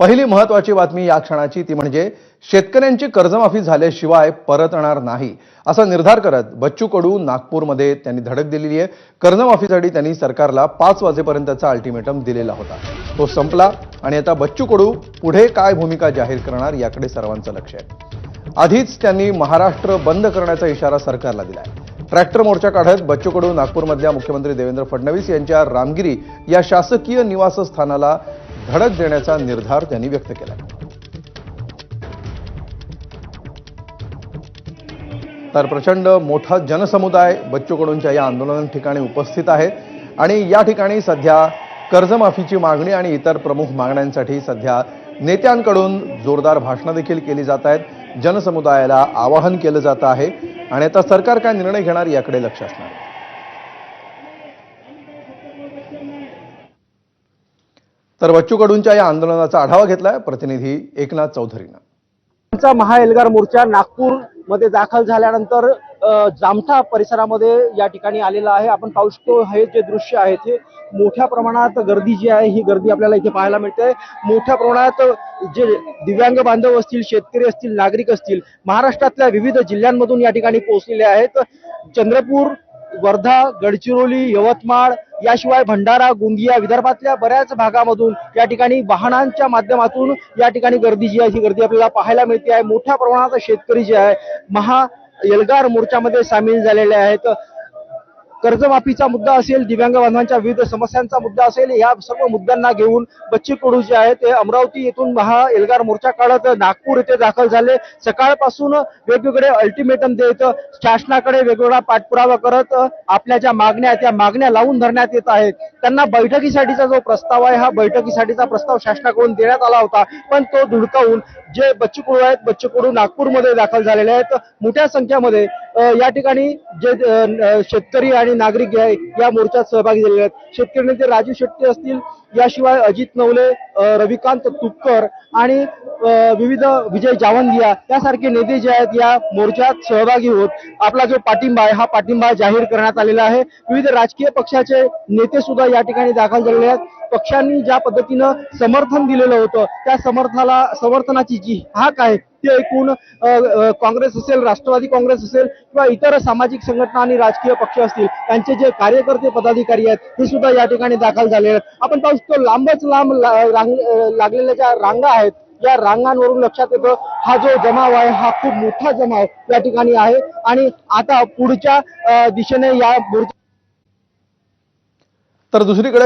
पहिली महत्वाची बातमी या क्षणाची ती म्हणजे शेतकऱ्यांची कर्जमाफी झाल्याशिवाय परतणार नाही असा निर्धार करत बच्चू कडू नागपूरमध्ये त्यांनी धडक दिलेली आहे. कर्जमाफीसाठी त्यांनी सरकारला पाच वाजेपर्यंतचा अल्टिमेटम दिलेला होता. तो संपला आणि आता बच्चू कडू पुढे काय भूमिका जाहीर करणार याकडे सर्वांचं लक्ष आहे. आधीच त्यांनी महाराष्ट्र बंद करण्याचा इशारा सरकारला दिलाय. ट्रॅक्टर मोर्चा काढत बच्चू कडू नागपूरमधल्या मुख्यमंत्री देवेंद्र फडणवीस यांच्या रामगिरी या शासकीय निवासस्थानाला धडक देण्याचा निर्धार त्यांनी व्यक्त केला. तर प्रचंड मोठा जनसमुदाय बच्चू कडूंच्या या आंदोलन ठिकाणी उपस्थित आहे. आणि या ठिकाणी सध्या कर्जमाफीची मागणी आणि इतर प्रमुख मागण्यांसाठी सध्या नेत्यांकडून जोरदार भाषणं देखील केली जात आहेत. जनसमुदायाला आवाहन केलं जात आहे. आणि आता सरकार काय निर्णय घेणार याकडे लक्ष असणार तर बच्चू कडूंच्या या आंदोलनाचा आढावा घेतलाय प्रतिनिधी एकनाथ चौधरीनं. आमचा महाएल्गार मोर्चा नागपूरमध्ये दाखल झाल्यानंतर जामठा परिसरामध्ये या ठिकाणी आलेला आहे. आपण पाहू शकतो हे जे दृश्य आहे ते मोठ्या प्रमाणात गर्दी जी आहे ही गर्दी आपल्याला इथे पाहायला मिळते. मोठ्या प्रमाणात जे दिव्यांग बांधव असतील शेतकरी असतील नागरिक असतील महाराष्ट्रातल्या विविध जिल्ह्यांमधून या ठिकाणी पोहोचलेले आहेत. चंद्रपूर वर्धा गडचिरोली यवतमाळ याशिवाय भंडारा गोंदिया विदर्भातल्या बऱ्याच भागामधून या ठिकाणी वाहनांच्या माध्यमातून या ठिकाणी गर्दी जी आहे ही गर्दी आपल्याला पाहायला मिळते आहे. मोठ्या प्रमाणात शेतकरी जे आहे महा एल्गार मोर्चामध्ये सामील झालेले आहेत. कर्जमाफीचा मुद्दा असेल दिव्यांग बांधवांच्या विविध समस्यांचा मुद्दा असेल या सर्व मुद्द्यांना घेऊन बच्ची कडू जे आहे ते अमरावती येथून महा एल्गार मोर्चा काढत नागपूर येथे दाखल झाले. सकाळपासून वेगवेगळे अल्टिमेटम देत शासनाकडे वेगवेगळा पाठपुरावा करत आपल्या ज्या मागण्या त्या मागण्या लावून धरण्यात येत आहेत. त्यांना बैठकीसाठीचा जो प्रस्ताव आहे हा बैठकीसाठीचा प्रस्ताव शासनाकडून देण्यात आला होता. पण तो धुडकावून जे बच्चू कडू आहेत बच्चू कडू नागपूरमध्ये दाखल झालेले आहेत. मोठ्या संख्येमध्ये या ठिकाणी जे शेतकरी आणि नागरिक आहे या मोर्चात सहभागी झालेले आहेत. शेतकरी नेते राजू शेट्टी असतील याशिवाय अजित नवले रविकांत तुपकर आणि विविध विजय जावंदिया यासारखे नेते जे आहेत या मोर्चात सहभागी होत. आपला जो पाठिंबा आहे हा पाठिंबा जाहीर करण्यात आलेला आहे. विविध राजकीय पक्षाचे नेते सुद्धा या ठिकाणी दाखल झालेले आहेत. पक्षांनी ज्या पद्धतीनं समर्थन दिलेलं होतं त्या समर्थनाला समर्थनाची जी हाक आहे ती ऐकून काँग्रेस असेल राष्ट्रवादी काँग्रेस असेल किंवा इतर सामाजिक संघटना आणि राजकीय पक्ष असतील त्यांचे जे कार्यकर्ते पदाधिकारी आहेत हे सुद्धा या ठिकाणी दाखल झाले आहेत. आपण पाहू तो लांबच लांब रांग लागलेल्या ज्या रांगा आहेत या रांगांवरून लक्षात येतं हा जो जमाव आहे हा खूप मोठा जमाव या ठिकाणी आहे. आणि आता पुढच्या दिशेने या तर दुसरीकडे